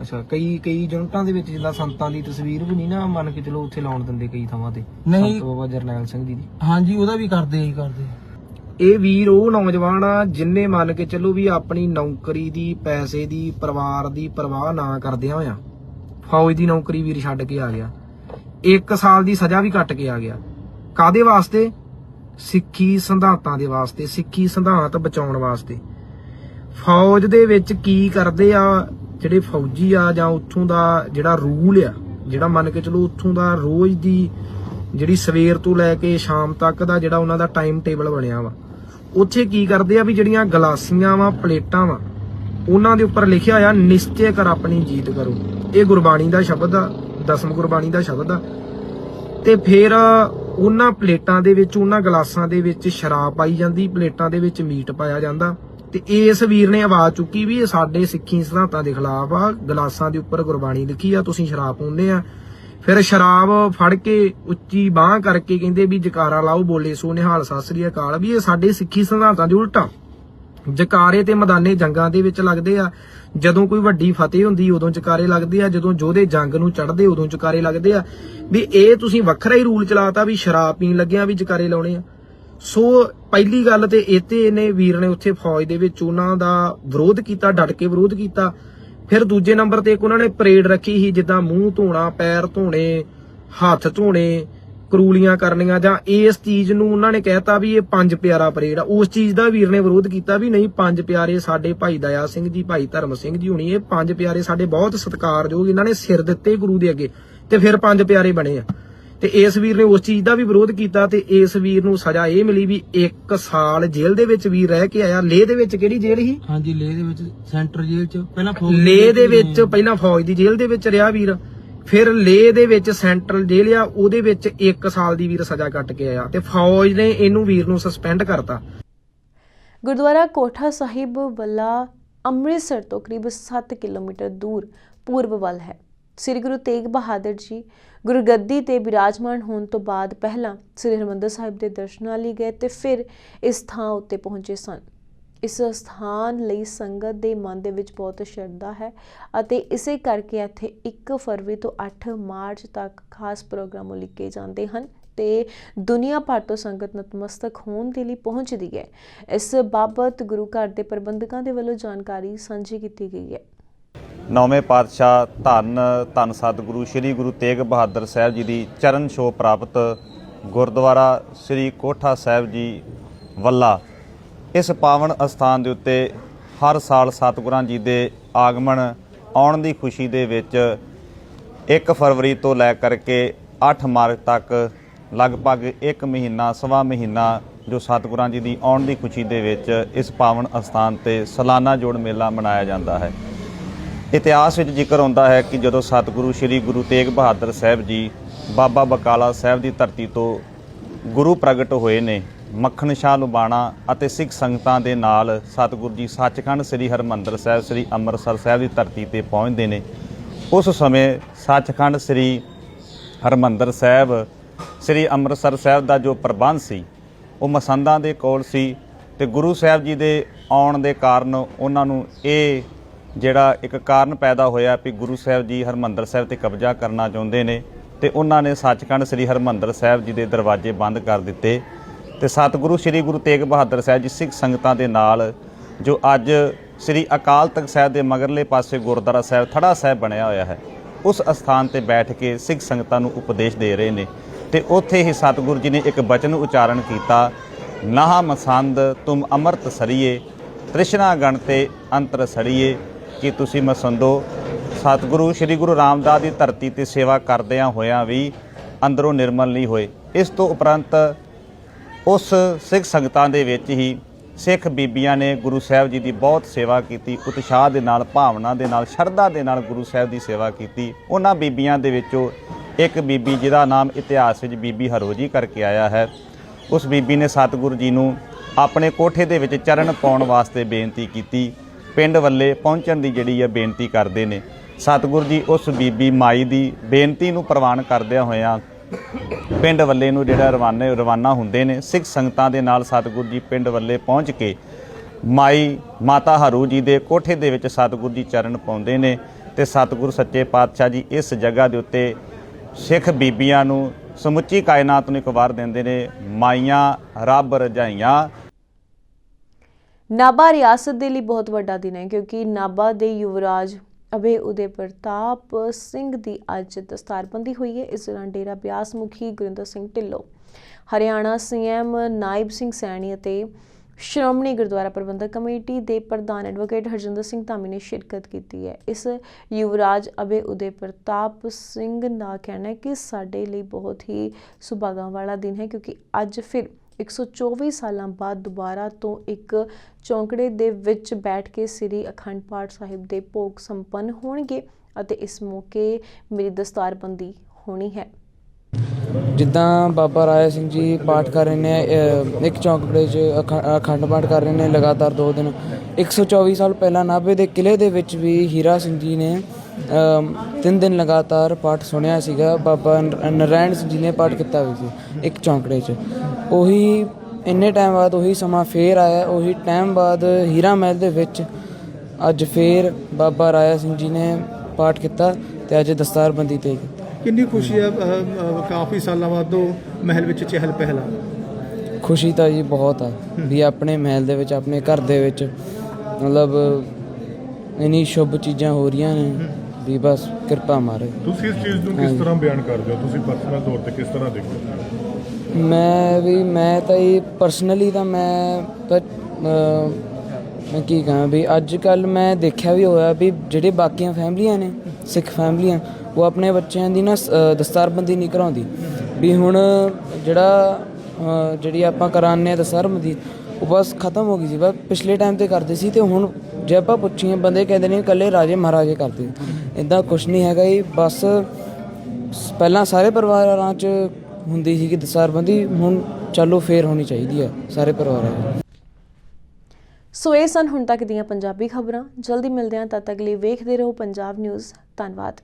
ਅੱਛਾ ਕਈ ਕਈ ਯੂਨਿਟਾਂ ਦੇ ਵਿੱਚ ਜਿੱਦਾਂ ਸੰਤਾਂ ਦੀ ਤਸਵੀਰ ਵੀ ਨਹੀਂ ਨਾ ਮੰਨ ਕੇ ਚਲੋ ਉੱਥੇ ਲਾਉਣ ਦਿੰਦੇ ਕਈ ਥਾਵਾਂ ਤੇ। ਨਹੀਂ। ਸੰਤ ਬਾਬਾ ਜਰਨੈਲ ਸਿੰਘ ਜੀ ਦੀ। ਹਾਂਜੀ ਉਹਦਾ ਵੀ ਕਰਦੇ ਹੀ ਕਰਦੇ ਇਹ ਵੀਰ ਉਹ ਨੌਜਵਾਨ ਆ ਜਿੰਨੇ ਮੰਨ ਕੇ ਚੱਲੋ ਵੀ ਆਪਣੀ ਨੌਕਰੀ ਦੀ ਪੈਸੇ ਦੀ ਪਰਿਵਾਰ ਦੀ ਪਰਵਾਹ ਨਾ ਕਰਦਿਆਂ ਹੋਇਆ ਫੌਜ ਦੀ ਨੌਕਰੀ ਵੀਰ ਛੱਡ ਕੇ ਆ ਗਿਆ। 1 ਸਾਲ ਦੀ ਸਜ਼ਾ ਵੀ ਕੱਟ ਕੇ ਆ ਗਿਆ। ਕਾਦੇ ਵਾਸਤੇ? ਸਿੱਖੀ ਸਿਧਾਂਤਾਂ ਦੇ ਵਾਸਤੇ ਸਿੱਖੀ ਸਿਧਾਂਤ ਬਚਾਉਣ ਵਾਸਤੇ। ਫੌਜ ਦੇ ਵਿੱਚ ਕੀ ਕਰਦੇ ਆ? ਜਿਹੜੇ ਫੌਜੀ ਆ ਜਾਂ ਉੱਥੋਂ ਦਾ ਜਿਹੜਾ ਰੂਲ ਆ, ਜਿਹੜਾ ਮੰਨ ਕੇ ਚਲੋ ਉੱਥੋਂ ਦਾ ਰੋਜ਼ ਦੀ ਜਿਹੜੀ ਸਵੇਰ ਤੋਂ ਲੈ ਕੇ ਸ਼ਾਮ ਤੱਕ ਦਾ ਜਿਹੜਾ ਉਹਨਾਂ ਦਾ ਟਾਈਮ ਟੇਬਲ ਬਣਿਆ ਵਾ, ਉੱਥੇ ਕੀ ਕਰਦੇ ਆ ਵੀ ਜਿਹੜੀਆਂ ਗਲਾਸੀਆਂ ਵਾ, ਪਲੇਟਾਂ ਵਾ, ਉਹਨਾਂ ਦੇ ਉੱਪਰ ਲਿਖਿਆ ਆ, ਨਿਸ਼ਚੈ ਕਰ ਆਪਣੀ ਜੀਤ ਕਰੋ। ਇਹ ਗੁਰਬਾਣੀ ਦਾ ਸ਼ਬਦ ਆ, ਦਸਮ ਗੁਰਬਾਣੀ ਦਾ ਸ਼ਬਦ ਆ। ਤੇ ਫਿਰ ਉਹਨਾਂ ਪਲੇਟਾਂ ਦੇ ਵਿੱਚ, ਉਹਨਾਂ ਗਲਾਸਾਂ ਦੇ ਵਿੱਚ ਸ਼ਰਾਬ ਪਾਈ ਜਾਂਦੀ, ਪਲੇਟਾਂ ਦੇ ਵਿੱਚ ਮੀਟ ਪਾਇਆ ਜਾਂਦਾ। ਤੇ ਇਸ ਵੀਰ ਨੇ ਆਵਾਜ਼ ਚੁੱਕੀ ਵੀ ਇਹ ਸਾਡੇ ਸਿੱਖੀ ਸਿਧਾਂਤਾਂ ਦੇ ਖਿਲਾਫ ਆ, ਗਲਾਸਾਂ ਦੇ ਉੱਪਰ ਗੁਰਬਾਣੀ ਲਿਖੀ ਆ, ਤੁਸੀਂ ਸ਼ਰਾਬ ਪੀਂਦੇ ਆ। ਫਿਰ ਸ਼ਰਾਬ ਫੜ ਕੇ ਉੱਚੀ ਬਾਹ ਕਰਕੇ ਕਹਿੰਦੇ ਵੀ ਜਕਾਰਾ ਲਾਓ, ਬੋਲੇ ਸੋ ਨਿਹਾਲ, ਸਤਿ ਸ੍ਰੀ ਅਕਾਲ, ਵੀ ਇਹ ਸਾਡੇ ਸਿੱਖੀ ਸਿਧਾਂਤਾਂ ਦੇ ਉਲਟਾ। ਜਕਾਰੇ ਤੇ ਮੈਦਾਨੇ ਜੰਗਾਂ ਦੇ ਵਿੱਚ ਲੱਗਦੇ ਆ। ਜਦੋਂ ਕੋਈ ਵੱਡੀ ਫਤਿਹ ਹੁੰਦੀ, ਉਦੋਂ ਜਕਾਰੇ ਲੱਗਦੇ ਆ। ਜਦੋਂ ਯੋਧੇ ਜੰਗ ਨੂੰ ਚੜਦੇ ਉਦੋਂ ਜਕਾਰੇ ਲੱਗਦੇ ਆ। ਵੀ ਇਹ ਤੁਸੀਂ ਵੱਖਰਾ ਹੀ ਰੂਲ ਚਲਾਤਾ ਵੀ ਸ਼ਰਾਬ ਪੀਣ ਲੱਗਿਆ ਵੀ ਜਕਾਰੇ ਲਾਉਣੇ ਆ। ਸੋ ਪਹਿਲੀ ਗੱਲ ਤੇ ਇੱਥੇ ਇਹਨੇ ਵੀਰ ਨੇ ਉੱਥੇ ਫੌਜ ਦੇ ਵਿੱਚ ਉਹਨਾਂ ਦਾ ਵਿਰੋਧ ਕੀਤਾ, ਡਟ ਕੇ ਵਿਰੋਧ ਕੀਤਾ। ਫਿਰ ਦੂਜੇ ਨੰਬਰ ਤੇ ਇੱਕ ਉਹਨਾਂ ਨੇ ਪਰੇਡ ਰੱਖੀ ਸੀ, ਜਿੱਦਾਂ ਮੂੰਹ ਧੋਣਾ, ਪੈਰ ਧੋਣੇ, ਹੱਥ ਧੋਣੇ, ਕਰੂਲੀਆਂ ਕਰਨੀਆਂ, ਜਾਂ ਇਸ ਚੀਜ਼ ਨੂੰ ਉਹਨਾਂ ਨੇ ਕਹਿਤਾ ਵੀ ਇਹ ਪੰਜ ਪਿਆਰਾ ਪਰੇਡ ਆ। ਉਸ ਚੀਜ਼ ਦਾ ਵੀਰ ਨੇ ਵਿਰੋਧ ਕੀਤਾ ਵੀ ਨਹੀਂ, ਪੰਜ ਪਿਆਰੇ ਸਾਡੇ ਭਾਈ ਦਇਆ ਸਿੰਘ ਜੀ, ਭਾਈ ਧਰਮ ਸਿੰਘ ਜੀ ਹੁਣੀ, ਇਹ ਪੰਜ ਪਿਆਰੇ ਸਾਡੇ ਬਹੁਤ ਸਤਿਕਾਰਯੋਗ, ਇਹਨਾਂ ਨੇ ਸਿਰ ਦਿੱਤੇ ਗੁਰੂ ਦੇ ਅੱਗੇ, ਤੇ ਫਿਰ ਪੰਜ ਪਿਆਰੇ ਬਣੇ ਆ। ਤੇ ਇਸ ਵੀਰ ਨੇ ਉਸ ਚੀਜ਼ ਦਾ ਵੀ ਵਿਰੋਧ ਕੀਤਾ ਤੇ ਇਸ ਵੀਰ ਨੂੰ ਸਜ਼ਾ ਇਹ ਮਿਲੀ ਵੀ 1 ਸਾਲ ਜੇਲ੍ਹ ਦੇ ਵਿੱਚ ਵੀਰ ਰਹਿ ਕੇ ਆਇਆ। ਲੇਹ ਦੇ ਵਿੱਚ ਕਿਹੜੀ ਜੇਲ੍ਹ ਸੀ? ਹਾਂਜੀ ਲੇਹ ਦੇ ਵਿੱਚ ਸੈਂਟਰ ਜੇਲ੍ਹ ਚ। ਪਹਿਲਾਂ ਫੌਜ ਲੇਹ ਦੇ ਵਿੱਚ ਪਹਿਲਾਂ ਫੌਜ ਦੀ ਜੇਲ੍ਹ ਦੇ ਵਿੱਚ ਰਿਹਾ ਵੀਰ। ਫਿਰ ਲੇਹ ਦੇ ਵਿੱਚ ਸੈਂਟਰਲ ਜੇਲ੍ਹ ਆ ਉਹਦੇ ਵਿੱਚ 1 ਸਾਲ ਦੀ ਵੀਰ ਸਜ਼ਾ ਕੱਟ ਕੇ ਆਇਆ ਤੇ ਫੌਜ ਨੇ ਇਹਨੂੰ ਵੀਰ ਨੂੰ ਸਸਪੈਂਡ ਕਰਤਾ। ਗੁਰਦੁਆਰਾ ਕੋਠਾ ਸਾਹਿਬ ਵੱਲਾ ਅੰਮ੍ਰਿਤਸਰ ਤੋਂ ਕਰੀਬ 7 ਕਿਲੋਮੀਟਰ ਦੂਰ ਪੂਰਬ ਵੱਲ ਹੈ। ਸ੍ਰੀ ਗੁਰੂ ਤੇਗ ਬਹਾਦਰ ਜੀ ਗੁਰਗੱਦੀ ਤੇ ਬਿਰਾਜਮਾਨ ਹੋਣ ਤੋਂ ਬਾਅਦ ਪਹਿਲਾਂ ਸ੍ਰੀ ਹਰਿਮੰਦਰ ਸਾਹਿਬ ਦੇ ਦਰਸ਼ਨਾਂ ਲਈ ਗਏ ਤੇ ਫਿਰ ਇਸ ਥਾਂ ਉੱਤੇ ਪਹੁੰਚੇ ਸਨ। ਇਸ ਸਥਾਨ ਲਈ ਸੰਗਤ ਦੇ ਮਨ ਦੇ ਵਿੱਚ ਬਹੁਤ ਸ਼ਰਧਾ ਹੈ ਅਤੇ ਇਸੇ ਕਰਕੇ ਇੱਥੇ 1 ਫਰਵਰੀ ਤੋਂ 8 ਮਾਰਚ ਤੱਕ ਖਾਸ ਪ੍ਰੋਗਰਾਮ ਉਲੀਕੇ ਜਾਂਦੇ ਹਨ ਤੇ ਦੁਨੀਆ ਭਰ ਤੋਂ ਸੰਗਤ ਨਤਮਸਤਕ ਹੋਣ ਦੇ ਲਈ ਪਹੁੰਚਦੀ ਹੈ। ਇਸ ਬਾਬਤ ਗੁਰੂ ਘਰ ਦੇ ਪ੍ਰਬੰਧਕਾਂ ਦੇ ਵੱਲੋਂ ਜਾਣਕਾਰੀ ਸਾਂਝੀ ਕੀਤੀ ਗਈ ਹੈ। ਨੌਵੇਂ ਪਾਤਸ਼ਾਹ ਧੰਨ ਧੰਨ ਸਤਿਗੁਰੂ ਸ੍ਰੀ ਗੁਰੂ ਤੇਗ ਬਹਾਦਰ ਸਾਹਿਬ ਜੀ ਦੀ ਚਰਨ ਛੋਹ ਪ੍ਰਾਪਤ ਗੁਰਦੁਆਰਾ ਸ੍ਰੀ ਕੋਠਾ ਸਾਹਿਬ ਜੀ ਵੱਲਾ। ਇਸ ਪਾਵਨ ਅਸਥਾਨ ਦੇ ਉੱਤੇ ਹਰ ਸਾਲ ਸਤਿਗੁਰਾਂ ਜੀ ਦੇ ਆਗਮਨ ਆਉਣ ਦੀ ਖੁਸ਼ੀ ਦੇ ਵਿੱਚ 1 ਫਰਵਰੀ ਤੋਂ ਲੈ ਕਰਕੇ 8 ਮਾਰਚ ਤੱਕ ਲਗਭਗ 1 ਮਹੀਨਾ, ਸਵਾ ਮਹੀਨਾ ਜੋ ਸਤਿਗੁਰਾਂ ਜੀ ਦੀ ਆਉਣ ਦੀ ਖੁਸ਼ੀ ਦੇ ਵਿੱਚ ਇਸ ਪਾਵਨ ਅਸਥਾਨ ਤੇ ਸਾਲਾਨਾ ਜੋੜ ਮੇਲਾ ਮਨਾਇਆ ਜਾਂਦਾ ਹੈ। ਇਤਿਹਾਸ ਵਿੱਚ ਜ਼ਿਕਰ ਆਉਂਦਾ ਹੈ ਕਿ ਜਦੋਂ ਸਤਿਗੁਰੂ ਸ੍ਰੀ ਗੁਰੂ ਤੇਗ ਬਹਾਦਰ ਸਾਹਿਬ ਜੀ ਬਾਬਾ ਬਕਾਲਾ ਸਾਹਿਬ ਦੀ ਧਰਤੀ ਤੋਂ ਗੁਰੂ ਪ੍ਰਗਟ ਹੋਏ ਨੇ, ਮੱਖਣ ਸ਼ਾਹ ਲੁਬਾਣਾ ਅਤੇ ਸਿੱਖ ਸੰਗਤਾਂ ਦੇ ਨਾਲ ਸਤਿਗੁਰੂ ਜੀ ਸੱਚਖੰਡ ਸ੍ਰੀ ਹਰਮੰਦਰ ਸਾਹਿਬ, ਸ੍ਰੀ ਅੰਮ੍ਰਿਤਸਰ ਸਾਹਿਬ ਦੀ ਧਰਤੀ ਤੇ ਪਹੁੰਚਦੇ ਨੇ, ਉਸ ਸਮੇਂ ਸੱਚਖੰਡ ਸ੍ਰੀ ਹਰਮੰਦਰ ਸਾਹਿਬ, ਸ੍ਰੀ ਅੰਮ੍ਰਿਤਸਰ ਸਾਹਿਬ ਦਾ ਜੋ ਪ੍ਰਬੰਧ ਸੀ, ਉਹ ਮਸੰਦਾਂ ਦੇ ਕੋਲ ਸੀ ਤੇ ਗੁਰੂ ਸਾਹਿਬ ਜੀ ਦੇ ਆਉਣ ਦੇ ਕਾਰਨ ਉਹਨਾਂ ਨੂੰ ਇਹ ਜਿਹੜਾ ਇੱਕ ਕਾਰਨ ਪੈਦਾ ਹੋਇਆ ਵੀ ਗੁਰੂ ਸਾਹਿਬ ਜੀ ਹਰਮੰਦਰ ਸਾਹਿਬ ਤੇ ਕਬਜ਼ਾ ਕਰਨਾ ਚਾਹੁੰਦੇ ਨੇ ਤੇ ਉਹਨਾਂ ਨੇ ਸੱਚਖੰਡ ਸ੍ਰੀ ਹਰਮੰਦਰ ਸਾਹਿਬ ਜੀ ਦੇ ਦਰਵਾਜ਼ੇ ਬੰਦ ਕਰ ਦਿੱਤੇ ਤੇ ਸਤਿਗੁਰੂ ਸ੍ਰੀ ਗੁਰੂ ਤੇਗ ਬਹਾਦਰ ਸਾਹਿਬ ਜੀ ਸਿੱਖ ਸੰਗਤਾਂ ਦੇ ਨਾਲ, ਜੋ ਅੱਜ ਸ੍ਰੀ ਅਕਾਲ ਤਖਤ ਸਾਹਿਬ ਦੇ ਮਗਰਲੇ ਪਾਸੇ ਗੁਰਦੁਆਰਾ ਸਾਹਿਬ, ਥੜਾ ਸਾਹਿਬ ਬਣਿਆ ਹੋਇਆ ਹੈ, ਉਸ ਅਸਥਾਨ ਤੇ ਬੈਠ ਕੇ ਸਿੱਖ ਸੰਗਤਾਂ ਨੂੰ ਉਪਦੇਸ਼ ਦੇ ਰਹੇ ਨੇ ਤੇ ਉੱਥੇ ਹੀ ਸਤਿਗੁਰੂ ਜੀ ਨੇ ਇੱਕ ਬਚਨ ਉਚਾਰਨ ਕੀਤਾ, ਨਾਹ ਮਸੰਦ ਤੁਮ ਅੰਮ੍ਰਿਤ ਸਰੀਏ, ਤ੍ਰਿਸ਼ਨਾ ਗਣ ਤੇ ਅੰਤਰ ਸੜੀਏ ਕਿ ਤੁਸੀਂ ਮਸੰਦੋ ਸਤਿਗੁਰੂ, ਸ੍ਰੀ ਗੁਰੂ ਰਾਮਦਾਸ ਦੀ ਧਰਤੀ ਤੇ ਸੇਵਾ ਕਰਦਿਆਂ ਹੋਇਆਂ ਵੀ ਅੰਦਰੋਂ ਨਿਰਮਲ ਨਹੀਂ ਹੋਏ। ਇਸ ਤੋਂ ਉਪਰੰਤ ਉਸ ਸਿੱਖ ਸੰਗਤਾਂ ਦੇ ਵਿੱਚ ਹੀ ਸਿੱਖ ਬੀਬੀਆਂ ਨੇ ਗੁਰੂ ਸਾਹਿਬ ਜੀ ਦੀ ਬਹੁਤ ਸੇਵਾ ਕੀਤੀ, ਉਤਸ਼ਾਹ ਦੇ ਨਾਲ, ਭਾਵਨਾ ਦੇ ਨਾਲ, ਸ਼ਰਧਾ ਦੇ ਨਾਲ ਗੁਰੂ ਸਾਹਿਬ ਦੀ ਸੇਵਾ ਕੀਤੀ। ਉਹਨਾਂ ਬੀਬੀਆਂ ਦੇ ਵਿੱਚੋਂ ਇੱਕ ਬੀਬੀ ਜਿਹਦਾ ਨਾਮ ਇਤਿਹਾਸ ਵਿੱਚ ਬੀਬੀ ਹਰੋਜੀ ਕਰਕੇ ਆਇਆ ਹੈ। ਉਸ ਬੀਬੀ ਨੇ ਸਤਿਗੁਰੂ ਜੀ ਨੂੰ ਆਪਣੇ ਕੋਠੇ ਦੇ ਵਿੱਚ ਚਰਨ ਪਾਉਣ ਵਾਸਤੇ ਬੇਨਤੀ ਕੀਤੀ। ਪਿੰਡ ਵੱਲੇ ਪਹੁੰਚਣ ਦੀ ਜਿਹੜੀ ਹੈ ਬੇਨਤੀ ਕਰਦੇ ਨੇ। ਸਤਿਗੁਰੂ ਜੀ, ਉਸ ਬੀਬੀ ਮਾਈ ਦੀ ਬੇਨਤੀ ਨੂੰ ਪ੍ਰਵਾਨ ਕਰਦਿਆਂ ਹੋਇਆਂ ਪਿੰਡ ਵੱਲੇ ਨੂੰ ਜਿਹੜਾ ਰਵਾਨੇ ਰਵਾਨਾ ਹੁੰਦੇ ਨੇ, ਸਿੱਖ ਸੰਗਤਾਂ ਦੇ ਨਾਲ ਸਤਿਗੁਰੂ ਜੀ ਪਿੰਡ ਵੱਲੇ ਪਹੁੰਚ ਕੇ ਮਾਈ ਮਾਤਾ ਹਰੂ ਜੀ ਦੇ ਕੋਠੇ ਦੇ ਵਿੱਚ ਸਤਿਗੁਰੂ ਜੀ ਚਰਨ ਪਾਉਂਦੇ ਨੇ ਤੇ ਸਤਿਗੁਰੂ ਸੱਚੇ ਪਾਤਸ਼ਾਹ ਜੀ ਇਸ ਜਗ੍ਹਾ ਦੇ ਉੱਤੇ ਸਿੱਖ ਬੀਬੀਆਂ ਨੂੰ ਸਮੁੱਚੀ ਕਾਇਨਾਤ ਨੂੰ ਇੱਕ ਵਾਰ ਦਿੰਦੇ ਨੇ, ਮਾਈਆਂ ਰੱਬ ਰਜਾਈਆਂ ਨਾਭਾ ਰਿਆਸਤ ਦੇ ਲਈ ਬਹੁਤ ਵੱਡਾ ਦਿਨ ਹੈ, ਕਿਉਂਕਿ ਨਾਭਾ ਦੇ ਯੁਵਰਾਜ ਅਭੇ ਉਦੇ ਪ੍ਰਤਾਪ ਸਿੰਘ ਦੀ ਅੱਜ ਦਸਤਾਰਬੰਦੀ ਹੋਈ ਹੈ। ਇਸ ਦੌਰਾਨ ਡੇਰਾ ਬਿਆਸ ਮੁਖੀ ਗੁਰਿੰਦਰ ਸਿੰਘ ਢਿੱਲੋਂ, ਹਰਿਆਣਾ ਸੀਐਮ ਨਾਇਬ ਸਿੰਘ ਸੈਣੀ ਅਤੇ ਸ਼੍ਰੋਮਣੀ ਗੁਰਦੁਆਰਾ ਪ੍ਰਬੰਧਕ ਕਮੇਟੀ ਦੇ ਪ੍ਰਧਾਨ ਐਡਵੋਕੇਟ ਹਰਜਿੰਦਰ ਸਿੰਘ ਧਾਮੀ ਨੇ ਸ਼ਿਰਕਤ ਕੀਤੀ ਹੈ। ਇਸ ਯੁਵਰਾਜ ਅਭੇ ਉਦੇ ਪ੍ਰਤਾਪ ਸਿੰਘ ਦਾ ਕਹਿਣਾ ਹੈ ਕਿ ਸਾਡੇ ਲਈ ਬਹੁਤ ਹੀ ਸੁਭਾਗਾਂ ਵਾਲਾ ਦਿਨ ਹੈ, ਕਿਉਂਕਿ ਅੱਜ ਫਿਰ 124 ਸਾਲਾਂ ਬਾਅਦ ਦੁਬਾਰਾ ਤੋਂ ਇੱਕ ਚੌਂਕੜੇ ਦੇ ਵਿੱਚ ਬੈਠ ਕੇ ਸ੍ਰੀ ਅਖੰਡ ਪਾਠ ਸਾਹਿਬ ਦੇ ਭੋਗ ਸੰਪੰਨ ਹੋਣਗੇ ਅਤੇ ਇਸ ਮੌਕੇ ਮੇਰੀ ਦਸਤਾਰਬੰਦੀ ਹੋਣੀ ਹੈ। ਜਿੱਦਾਂ ਬਾਬਾ ਰਾਏ ਸਿੰਘ ਜੀ ਪਾਠ ਕਰ ਰਹੇ ਨੇ ਇੱਕ ਚੌਂਕੜੇ 'ਚ ਅਖ- ਅਖੰਡ ਪਾਠ ਕਰ ਰਹੇ ਨੇ, ਲਗਾਤਾਰ 2 ਦਿਨ 124 ਸਾਲ ਪਹਿਲਾਂ ਨਾਭੇ ਦੇ ਕਿਲੇ ਦੇ ਵਿੱਚ ਵੀ ਹੀਰਾ ਸਿੰਘ ਜੀ ਨੇ ਤਿੰਨ ਦਿਨ ਲਗਾਤਾਰ ਪਾਠ ਸੁਣਿਆ ਸੀਗਾ। ਬਾਬਾ ਨਰਾਇਣ ਸਿੰਘ ਜੀ ਨੇ ਪਾਠ ਕੀਤਾ ਹੋਇਆ ਸੀ ਇੱਕ ਚੌਂਕੜੇ 'ਚ। ਉਹੀ ਇੰਨੇ ਟਾਈਮ ਬਾਅਦ ਉਹੀ ਸਮਾਂ ਫੇਰ ਆਇਆ ਉਹੀ ਟਾਈਮ ਬਾਅਦ ਹੀਰਾ ਮਹਿਲ ਦੇ ਵਿੱਚ ਅੱਜ ਫੇਰ ਬਾਬਾ ਰਾਇਆ ਸਿੰਘ ਜੀ ਨੇ ਪਾਠ ਕੀਤਾ ਤੇ ਅੱਜ ਦਸਤਾਰਬੰਦੀ ਤੇ ਕੀਤੀ। ਕਿੰਨੀ ਖੁਸ਼ੀ ਹੈ ਕਾਫੀ ਸਾਲਾਂ ਬਾਅਦ ਉਹ ਮਹਿਲ ਵਿੱਚ ਚਹਿਲ ਪਹਿਲ ਆ। ਖੁਸ਼ੀ ਤਾਂ ਜੀ ਬਹੁਤ ਆ ਵੀ ਆਪਣੇ ਮਹਿਲ ਦੇ ਵਿੱਚ ਆਪਣੇ ਘਰ ਦੇ ਵਿੱਚ ਮਤਲਬ ਇਨੀ ਸ਼ੁਭ ਚੀਜ਼ਾਂ ਹੋ ਰਹੀਆਂ ਨੇ ਵੀ ਬਸ ਕਿਰਪਾ ਮਾਰੇ। ਤੁਸੀਂ ਇਸ ਚੀਜ਼ ਨੂੰ। ਕਿਸ ਤਰ੍ਹਾਂ ਬਿਆਨ ਕਰਦੇ ਹੋ? ਤੁਸੀਂ ਪਰਸਨਲ ਤੌਰ ਤੇ ਕਿਸ ਤਰ੍ਹਾਂ ਦੇਖਦੇ ਹੋ? ਮੈਂ ਵੀ ਮੈਂ ਤਾਂ ਇਹ ਪਰਸਨਲੀ ਤਾਂ ਮੈਂ ਤਾਂ ਮੈਂ ਕੀ ਕਹਾਂ ਵੀ ਅੱਜ ਕੱਲ ਮੈਂ ਦੇਖਿਆ ਵੀ ਹੋਇਆ ਵੀ ਜਿਹੜੇ ਬਾਕੀਆਂ ਫੈਮਲੀਆਂ ਨੇ ਸਿੱਖ ਫੈਮਲੀਆਂ ਉਹ ਆਪਣੇ ਬੱਚਿਆਂ ਦੀ ਨਾ ਦਸਤਾਰਬੰਦੀ ਨਹੀਂ ਕਰਾਉਂਦੀ। ਵੀ ਹੁਣ ਜਿਹੜਾ ਜਿਹੜੀ ਆਪਾਂ ਕਰਾਉਂਦੇ ਆ ਦਸਤਾਰਬੰਦੀ ਉਹ ਬਸ ਖਤਮ ਹੋ ਗਈ ਸੀ। ਬਸ ਪਿਛਲੇ ਟਾਈਮ ਤੇ ਕਰਦੇ ਸੀ ਤੇ ਹੁਣ ਜੇ ਆਪਾਂ ਪੁੱਛੀਏ, ਬੰਦੇ ਕਹਿੰਦੇ ਨੇ ਇਕੱਲੇ ਰਾਜੇ ਮਹਾਰਾਜੇ ਕਰਦੇ ਇਦਾਂ ਕੁਝ ਨਹੀਂ ਹੈਗਾ ਜੀ। ਬਸ ਸ- ਪਹਿਲਾਂ ਸਾਰੇ ਪਰਿਵਾਰਾਂ 'ਚ ਹੁੰਦੀ ਸੀ ਕਿ ਦਸਤਾਰਬੰਦੀ ਹੁਣ ਚਾਲੂ ਫੇਰ ਹੋਣੀ ਚਾਹੀਦੀ ਆ ਸਾਰੇ ਪਰਿਵਾਰਾਂ 'ਚ ਸੋ ਇਹ ਸਨ ਹੁਣ ਤੱਕ ਦੀਆਂ ਪੰਜਾਬੀ ਖਬਰਾਂ। ਜਲਦੀ ਮਿਲਦੇ ਹਾਂ। ਤਦ ਤੱਕ ਲਈ ਵੇਖਦੇ ਰਹੋ ਪੰਜਾਬ ਨਿਊਜ਼। ਧੰਨਵਾਦ।